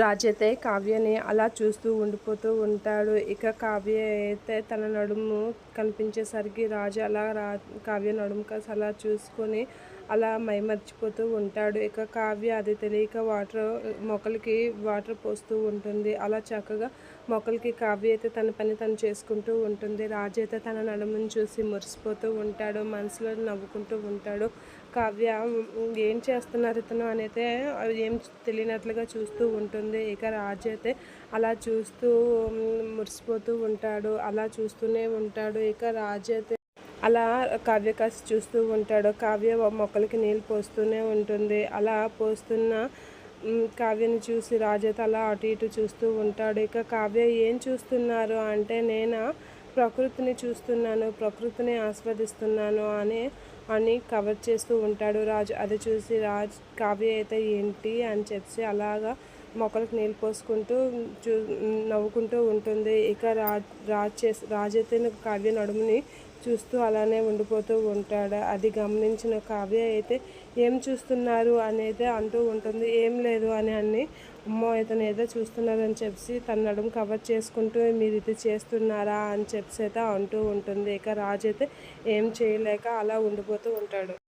రాజ్ అయితే కావ్యని అలా చూస్తూ ఉండిపోతూ ఉంటాడు. ఇక కావ్య అయితే తన నడుము కనిపించేసరికి రాజు అలా రా కావ్య నడుము అలా చూసుకొని అలా మైమర్చిపోతూ ఉంటాడు. ఇక కావ్య అది తెలియక వాటర్ మొక్కలకి వాటర్ పోస్తూ ఉంటుంది. అలా చక్కగా మొక్కలకి కావ్య అయితే తన పని తను చేసుకుంటూ ఉంటుంది. రాజు అయితే తన నడుమును చూసి మురిసిపోతూ ఉంటాడు. మనసులో నవ్వుకుంటూ ఉంటాడు. కావ్య ఏం చేస్తున్నారు ఇతను? అనైతే ఏం తెలియనట్లుగా చూస్తూ ఉంటుంది. ఇక రాజు అయితే అలా చూస్తూ మురిసిపోతూ ఉంటాడు. అలా చూస్తూనే ఉంటాడు. ఇక రాజు అయితే అలా కావ్య కాసి చూస్తూ ఉంటాడు. కావ్య మొక్కలకి నీళ్ళు పోస్తూనే ఉంటుంది. అలా పోస్తున్న కావ్యని చూసి రాజేత అలా అటు ఇటు చూస్తూ ఉంటాడు. ఇక కావ్య ఏం చూస్తున్నారు అంటే నేను ప్రకృతిని చూస్తున్నాను ప్రకృతిని ఆస్వాదిస్తున్నాను అని అని కవర్ చేస్తూ ఉంటాడు రాజు. అది చూసి రాజ్ కావ్య అయితే ఏంటి అని చెప్పి అలాగా మొక్కలకు నీళ్ళు పోసుకుంటూ చూ నవ్వుకుంటూ ఉంటుంది. ఇక రాజ్ రాజ్ చేసి రాజ్ కావ్య నడుముని చూస్తూ అలానే ఉండిపోతూ ఉంటాడు. అది గమనించిన కావ్య అయితే ఏం చూస్తున్నారు అనేది అంటూ ఉంటుంది. ఏం లేదు అని అన్ని అమ్మో ఇతను ఏదో చూస్తున్నారని చెప్పి తన నడుము కవర్ చేసుకుంటూ మీరు ఇది చేస్తున్నారా అని చెప్పి అయితే అంటూ ఉంటుంది. ఇక రాజు అయితే ఏం చేయలేక అలా ఉండిపోతూ ఉంటాడు.